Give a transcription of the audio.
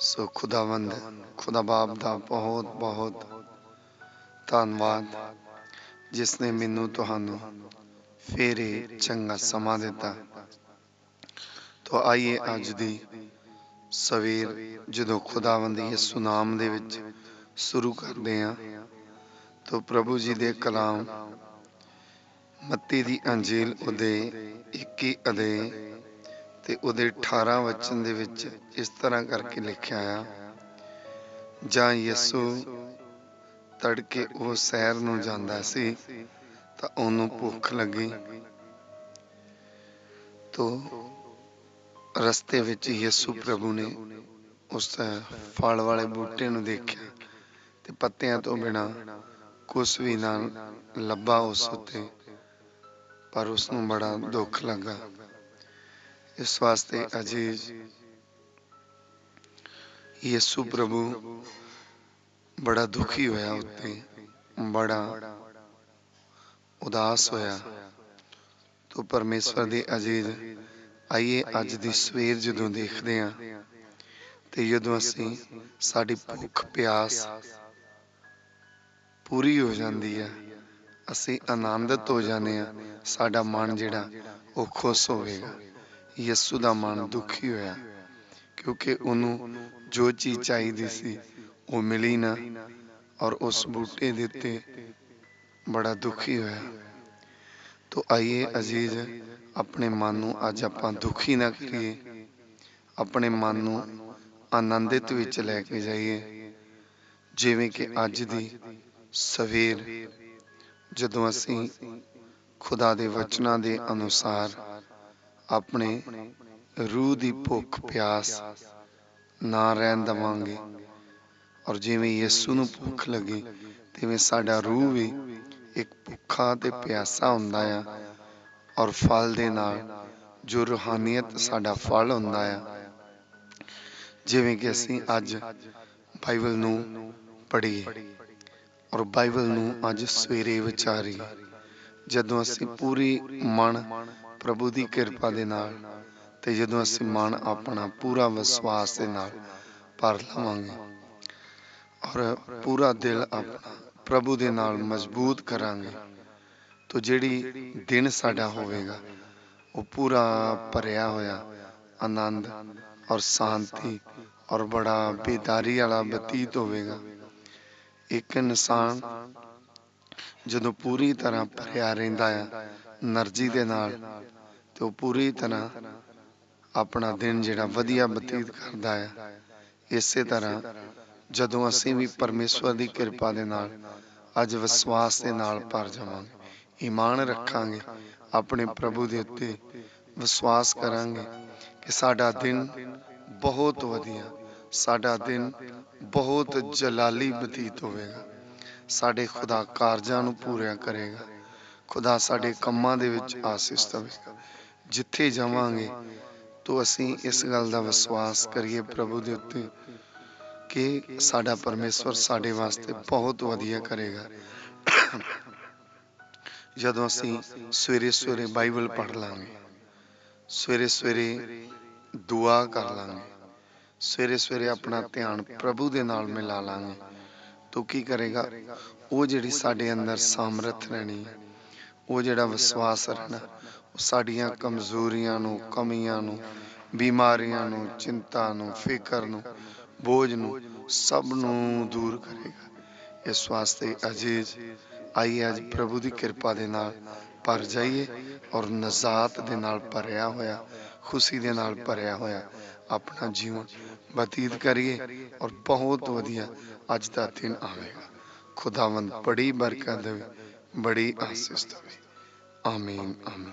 ਸੋ ਖੁਦਾਵੰਦ ਖੁਦਾ ਬਾਪ ਦਾ ਬਹੁਤ ਬਹੁਤ ਧੰਨਵਾਦ, ਜਿਸ ਨੇ ਮੈਨੂੰ ਤੁਹਾਨੂੰ ਫੇਰ ਚੰਗਾ ਸਮਾਂ ਦਿੱਤਾ। ਤੋ ਆਈਏ ਅੱਜ ਦੀ ਸਵੇਰ, ਜਦੋਂ ਖੁਦਾਵੰਦ ਯਿਸੂ ਨਾਮ ਦੇ ਵਿੱਚ ਸ਼ੁਰੂ ਕਰਦੇ ਹਾਂ। ਤੋ ਪ੍ਰਭੂ ਜੀ ਦੇ ਕਲਾਮ, ਮੱਤੀ ਦੀ ਅੰਜੀਲ ਉਹਦੇ 21 ਅਦੇ ਤੇ ਉਹਦੇ 18 ਵਚਨ ਦੇ ਵਿੱਚ ਇਸ ਤਰ੍ਹਾਂ ਕਰਕੇ ਲਿਖਿਆ ਆ, ਜਾਂ ਯਿਸੂ ਤੜਕੇ ਉਹ ਸੈਰ ਨੂੰ ਜਾਂਦਾ ਸੀ ਤਾਂ ਉਹਨੂੰ ਭੁੱਖ ਲੱਗੀ। ਤੋ ਰਸਤੇ ਵਿੱਚ ਯਿਸੂ ਪ੍ਰਭੂ ਨੇ ਉਸ ਫਲ ਵਾਲੇ ਬੂਟੇ ਨੂੰ ਦੇਖਿਆ ਤੇ ਪੱਤਿਆਂ ਤੋਂ ਬਿਨਾ ਕੁਝ ਵੀ ਨਾ ਲੱਭਾ ਉਸ ਉੱਤੇ, ਪਰ ਉਸ ਨੂੰ ਬੜਾ ਦੁੱਖ ਲੱਗਾ। ਇਸ ਵਾਸਤੇ ਅਜੀਜ਼ ਯਿਸੂ ਪ੍ਰਭੂ ਬੜਾ ਦੁਖੀ ਹੋਇਆ ਉੱਤੇ। ਬੜਾ ਉਦਾਸ ਹੋਇਆ। ਤੋ ਪਰਮੇਸ਼ਵਰ ਦੇ ਅਜੀਜ਼ ਆਈਏ ਅੱਜ ਦੀ ਸਵੇਰ ਜਦੋਂ ਦੇਖਦੇ ਹਾਂ। ਤੇ ਜਦੋਂ ਅਸੀਂ ਸਾਡੀ ਭੁੱਖ ਪਿਆਸ ਪੂਰੀ ਹੋ ਜਾਂਦੀ ਹੈ ਅਸੀਂ ਆਨੰਦਿਤ ਹੋ ਜਾਂਦੇ ਆ ਸਾਡਾ ਮਨ ਜਿਹੜਾ ਉਹ ਖੁਸ਼ ਹੋਵੇਗਾ। ਯਿਸੂ ਦਾ ਮਨ ਦੁਖੀ ਹੋਇਆ, ਕਿਉਂਕਿ ਉਹਨੂੰ ਜੋ ਚੀਜ਼ ਚਾਹੀਦੀ ਸੀ ਉਹ ਮਿਲੀ ਨਾ ਔਰ ਉਸ ਬੂਟੇ ਦੇ ਉੱਤੇ ਬੜਾ ਦੁਖੀ ਹੋਇਆ। ਤੋ ਆਈਏ ਅਜ਼ੀਜ਼, ਆਪਣੇ ਮਨ ਨੂੰ ਅੱਜ ਆਪਾਂ ਦੁਖੀ ਨਾ ਕਰੀਏ, ਆਪਣੇ ਮਨ ਨੂੰ ਆਨੰਦਿਤ ਵਿੱਚ ਲੈ ਕੇ ਜਾਈਏ, ਜਿਵੇਂ ਕਿ ਅੱਜ ਦੀ ਸਵੇਰ ਜਦੋਂ ਅਸੀਂ ਖੁਦਾ ਦੇ ਵਚਨਾਂ ਦੇ ਅਨੁਸਾਰ ਆਪਣੇ ਰੂਹ ਦੀ ਭੁੱਖ ਪਿਆਸ ਨਾ ਰਹਿਣ ਦਵਾਂਗੇ। ਔਰ ਜਿਵੇਂ ਯਿਸੂ ਨੂੰ ਭੁੱਖ ਲੱਗੀ, ਤਿਵੇਂ ਸਾਡਾ ਰੂਹ ਵੀ ਇੱਕ ਭੁੱਖਾ ਤੇ ਪਿਆਸਾ ਹੁੰਦਾ ਆ। ਔਰ ਫਲ ਦੇ ਨਾਲ ਜੋ ਰੂਹਾਨੀਅਤ ਸਾਡਾ ਫਲ ਹੁੰਦਾ ਆ। ਜਿਵੇਂ ਕਿ ਅਸੀਂ ਅੱਜ ਬਾਈਬਲ ਨੂੰ ਪੜ੍ਹੀਏ ਔਰ ਬਾਈਬਲ ਨੂੰ ਅੱਜ ਸਵੇਰੇ ਵਿਚਾਰੀ ਜਦੋਂ ਅਸੀਂ ਪੂਰੀ ਮਨ ਪ੍ਰਭੂ ਦੀ ਕਿਰਪਾ ਦੇ ਨਾਲ ਤੇ ਜਦੋਂ ਅਸੀਂ ਮਨ ਆਪਣਾ ਪੂਰਾ ਵਿਸ਼ਵਾਸ ਦੇ ਨਾਲ ਭਰ ਲਵਾਂਗੇ ਔਰ ਪੂਰਾ ਦਿਲ ਆਪਣਾ ਪ੍ਰਭੂ ਦੇ ਨਾਲ ਮਜ਼ਬੂਤ ਕਰਾਂਗੇ, ਤੋ ਜਿਹੜੀ ਦਿਨ ਸਾਡਾ ਹੋਵੇਗਾ, ਉਹ ਪੂਰਾ ਭਰਿਆ ਹੋਇਆ ਆਨੰਦ ਔਰ ਸ਼ਾਂਤੀ ਔਰ ਬੜਾ ਬੇਦਾਰੀ ਵਾਲਾ ਬਤੀਤ ਹੋਵੇਗਾ। ਇੱਕ ਇਨਸਾਨ ਜਦੋਂ ਪੂਰੀ ਤਰ੍ਹਾਂ ਭਰਿਆ ਰਹਿੰਦਾ ਆ, એનર્ਜੀ ਦੇ ਨਾਲ, ਤੇ ਉਹ ਪੂਰੀ ਤਰ੍ਹਾਂ ਆਪਣਾ ਦਿਨ ਜਿਹੜਾ ਵਧੀਆ ਬਤੀਤ ਕਰਦਾ ਆ। ਇਸੇ ਤਰ੍ਹਾਂ ਜਦੋਂ ਅਸੀਂ ਵੀ ਪਰਮੇਸ਼ਵਰ ਦੀ ਕਿਰਪਾ ਦੇ ਨਾਲ, ਅੱਜ ਵਿਸ਼ਵਾਸ ਦੇ ਨਾਲ ਭਰ ਜਾਵਾਂਗੇ, ਈਮਾਨ ਰੱਖਾਂਗੇ, ਆਪਣੇ ਪ੍ਰਭੂ ਦੇ ਉੱਤੇ ਵਿਸ਼ਵਾਸ ਕਰਾਂਗੇ ਕਿ ਸਾਡਾ ਦਿਨ ਬਹੁਤ ਵਧੀਆ, ਸਾਡਾ ਦਿਨ ਬਹੁਤ ਜਲਾਲੀ ਬਤੀਤ ਹੋਵੇਗਾ। ਸਾਡੇ ਖੁਦਾ ਕਾਰਜਾਂ ਨੂੰ ਪੂਰਿਆ ਕਰੇਗਾ। ਖੁਦਾ ਸਾਡੇ ਕੰਮਾਂ ਦੇ ਵਿੱਚ ਆਸੀਸ ਦੇਵੇਗਾ ਜਿੱਥੇ ਜਾਵਾਂਗੇ, ਤੋ ਅਸੀਂ ਇਸ ਗੱਲ ਦਾ ਵਿਸ਼ਵਾਸ ਕਰੀਏ ਪ੍ਰਭੂ ਦੇ ਉੱਤੇ ਕਿ ਸਾਡਾ ਪਰਮੇਸ਼ਵਰ ਸਾਡੇ ਵਾਸਤੇ ਬਹੁਤ ਵਧੀਆ ਕਰੇਗਾ। ਜਦੋਂ ਅਸੀਂ ਸਵੇਰੇ ਸਵੇਰੇ ਬਾਈਬਲ ਪੜ੍ਹ ਲਾਂਗੇ, ਸਵੇਰੇ ਸਵੇਰੇ ਦੁਆ ਕਰ ਲਾਂਗੇ, ਸਵੇਰੇ ਸਵੇਰੇ ਆਪਣਾ ਧਿਆਨ ਪ੍ਰਭੂ ਦੇ ਨਾਲ ਮਿਲਾ ਲਾਂਗੇ ਤੋ ਕੀ ਕਰੇਗਾ? ਉਹ ਜਿਹੜੀ ਸਾਡੇ ਅੰਦਰ ਸਮਰੱਥ ਰਹਿਣੀ, ਉਹ ਜਿਹੜਾ ਵਿਸ਼ਵਾਸ ਰਹਿਣਾ, ਉਹ ਸਾਡੀਆਂ ਕਮਜ਼ੋਰੀਆਂ ਨੂੰ, ਕਮੀਆਂ ਨੂੰ, ਬਿਮਾਰੀਆਂ ਨੂੰ, ਚਿੰਤਾ ਨੂੰ, ਫਿਕਰ ਨੂੰ, ਬੋਝ ਨੂੰ ਸਭ ਨੂੰ ਦੂਰ ਕਰੇਗਾ। ਇਸ ਵਾਸਤੇ ਅਜੀਜ਼, ਆਈਏ ਅੱਜ ਪ੍ਰਭੂ ਦੀ ਕਿਰਪਾ ਦੇ ਨਾਲ ਭਰ ਜਾਈਏ ਔਰ ਨਜ਼ਾਤ ਦੇ ਨਾਲ ਭਰਿਆ ਹੋਇਆ, ਖੁਸ਼ੀ ਦੇ ਨਾਲ ਭਰਿਆ ਹੋਇਆ ਆਪਣਾ ਜੀਵਨ ਬਤੀਤ ਕਰੀਏ ਔਰ ਬਹੁਤ ਵਧੀਆ ਅੱਜ ਦਾ ਦਿਨ ਆਵੇਗਾ। ਖੁਦਾਵੰਦ ਬੜੀ ਬਰਕਤ ਦੇਵੇ, ਬੜੀ ਆਸੀਸ ਦੇਵੇ। ਆਮੀਨ ਆਮੀਨ।